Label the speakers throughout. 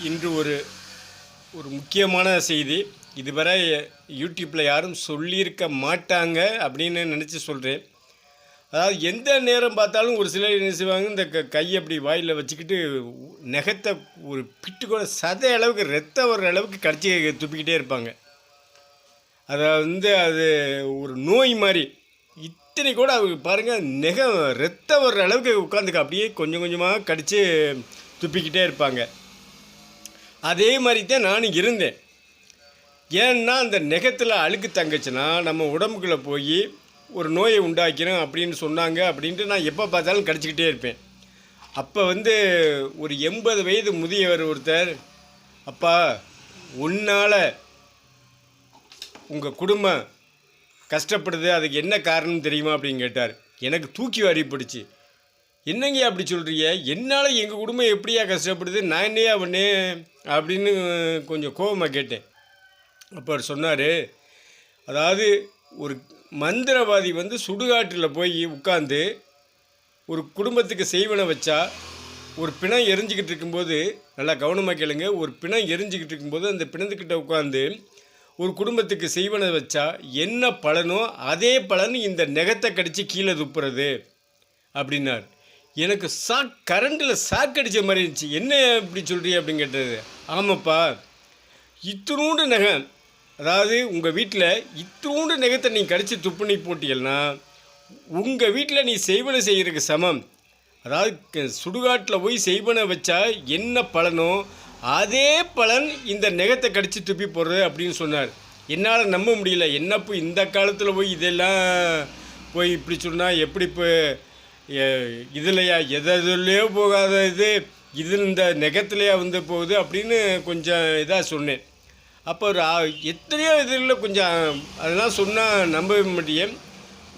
Speaker 1: இன்று ஒரு ஒரு முக்கியமான செய்தி. இதுவரை யூடியூப்பில் யாரும் சொல்லியிருக்க மாட்டாங்க அப்படின்னு நினச்சி சொல்கிறேன் அதாவது எந்த நேரம் பார்த்தாலும் ஒரு சிலர் என்ன செய்வாங்க இந்த க கை அப்படி வாயில் வச்சுக்கிட்டு நெகத்தை ஒரு பிட்டு கூட சதை அளவுக்கு ரத்தம் வர்ற அளவுக்கு கடிச்சி துப்பிக்கிட்டே இருப்பாங்க. அதை வந்து அது ஒரு நோய் மாதிரி. இத்தனை கூட அவங்க பாருங்கள் நெகம் ரத்தம் வர்ற அளவுக்கு உட்காந்துக்க அப்படியே கொஞ்சம் கொஞ்சமாக கடித்து துப்பிக்கிட்டே இருப்பாங்க. அதே மாதிரி தான் நானும் இருந்தேன். ஏன்னா அந்த நெகத்தில் அழுக்கு தங்கச்சுன்னா நம்ம உடம்புக்குள்ளே போய் ஒரு நோயை உண்டாக்கிறோம் அப்படின்னு சொன்னாங்க அப்படின்ட்டு நான் எப்போ பார்த்தாலும் கிடச்சிக்கிட்டே இருப்பேன். அப்போ வந்து ஒரு எண்பது வயது முதியவர் ஒருத்தர் அப்பா உன்னால் உங்கள் குடும்பம் கஷ்டப்படுது அதுக்கு என்ன காரணம் தெரியுமா? அப்படின்னு கேட்டார். எனக்கு தூக்கி வாரி பிடிச்சி. என்னங்க அப்படி சொல்கிறீங்க என்னால் எங்கள் குடும்பம் எப்படியா கஷ்டப்படுது? நான் என்னையா பண்ணேன் அப்படின்னு கொஞ்சம் கோபமாக கேட்டேன். அப்போ அவர் சொன்னார் அதாவது ஒரு மந்திரவாதி வந்து சுடுகாட்டில் போய் உட்காந்து ஒரு குடும்பத்துக்கு செய்வனை வச்சா ஒரு பிணம் எரிஞ்சிக்கிட்டு இருக்கும்போது நல்லா கவனமாக கேளுங்க ஒரு பிணம் எரிஞ்சிக்கிட்டு இருக்கும்போது அந்த பிணத்துக்கிட்ட உட்காந்து ஒரு குடும்பத்துக்கு செய்வனை வச்சா என்ன பலனோ அதே பலன் இந்த நெகத்தை கடித்து கீழே துப்புறது அப்படின்னார். எனக்கு சாக் கரண்டில் சாக்கடிச்ச மாதிரி இருந்துச்சு. என்ன இப்படி சொல்கிறீ அப்படின்னு கேட்டது? ஆமாப்பா. இத்தினூண்டு நகை. அதாவது உங்கள் வீட்டில் இத்தினூண்டு நகத்தை நீ கடிச்சு துப்புனி போட்டீங்கன்னா உங்கள் வீட்டில் நீ செய்வனை செய்கிறதுக்கு சமம். அதாவது க- சுடுகாட்டில் போய் செய்வனை வச்சா என்ன பலனோ அதே பலன் இந்த நெகத்தை கடிச்சு துப்பி போடுறது அப்படின்னு சொன்னார். என்னால் நம்ப முடியல. என்னப்போ இந்த காலத்தில் போய் இதெல்லாம் போய் இப்படி சொன்னால் எப்படி இப்போ இதுலையா? எதுலையோ போகாத இது இது இந்த நெகத்துலையா வந்து போகுது அப்படின்னு கொஞ்சம் இதாக சொன்னேன். அப்போ ஒரு எத்தனையோ இதில் கொஞ்சம் அதெல்லாம் சொன்னால் நம்பவே மாட்டேன்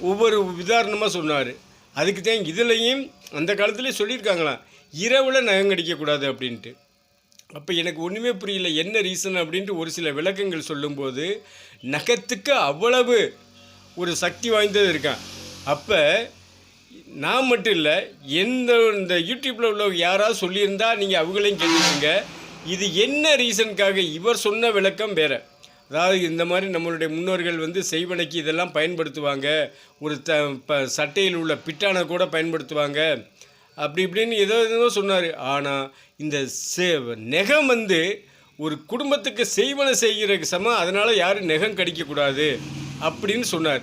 Speaker 1: ஒவ்வொரு உதாரணமாக சொன்னார். அதுக்கு தான் இதுலேயும் அந்த காலத்துலேயும் சொல்லியிருக்காங்களாம். இரவில் நகம் கடிக்கக்கூடாது அப்படின்ட்டு. அப்போ எனக்கு ஒன்றுமே புரியல என்ன ரீசன் அப்படின்ட்டு ஒரு சில விளக்கங்கள் சொல்லும்போது நகத்துக்கு அவ்வளவு ஒரு சக்தி வாய்ந்தது இருக்கான் அப்போ நான் மட்டும் இல்லை எந்த இந்த யூடியூப்பில் உள்ளவங்க யாராவது சொல்லியிருந்தா நீங்கள் அவங்களையும் கேட்டுக்கோங்க. இது என்ன ரீசனுக்காக இவர் சொன்ன விளக்கம் வேறு. அதாவது இந்த மாதிரி நம்மளுடைய முன்னோர்கள் வந்து செய்வனைக்கு இதெல்லாம் பயன்படுத்துவாங்க. ஒரு த இப்போ சட்டையில் உள்ள பிட்டானை கூட பயன்படுத்துவாங்க. அப்படி இப்படின்னு ஏதோ ஏதோ சொன்னார். ஆனால் இந்த சே நெகம் வந்து ஒரு குடும்பத்துக்கு செய்வனை செய்கிறதுக்கு சமம். அதனால் யாரும் நெகம் கடிக்கக்கூடாது. அப்படின்னு சொன்னார்.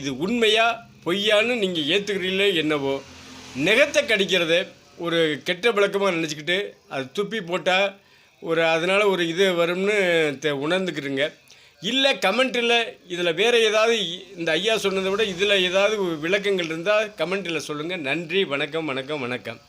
Speaker 1: இது உண்மையாக பொய்யான்னு நீங்கள் ஏற்றுக்கிறீங்களே என்னவோ. நெகத்தை கடிக்கிறத ஒரு கெட்ட பழக்கமாக நினச்சிக்கிட்டு அது துப்பி போட்டால் ஒரு அதனால் ஒரு இது வரும்னு தெ உணர்ந்துக்கிறீங்க. இல்லை கமெண்ட்டில் இதில் வேறு ஏதாவது இந்த ஐயா சொன்னதை விட இதில் ஏதாவது விளக்கங்கள் இருந்தால் கமெண்ட்டில் சொல்லுங்கள் நன்றி வணக்கம் வணக்கம் வணக்கம்.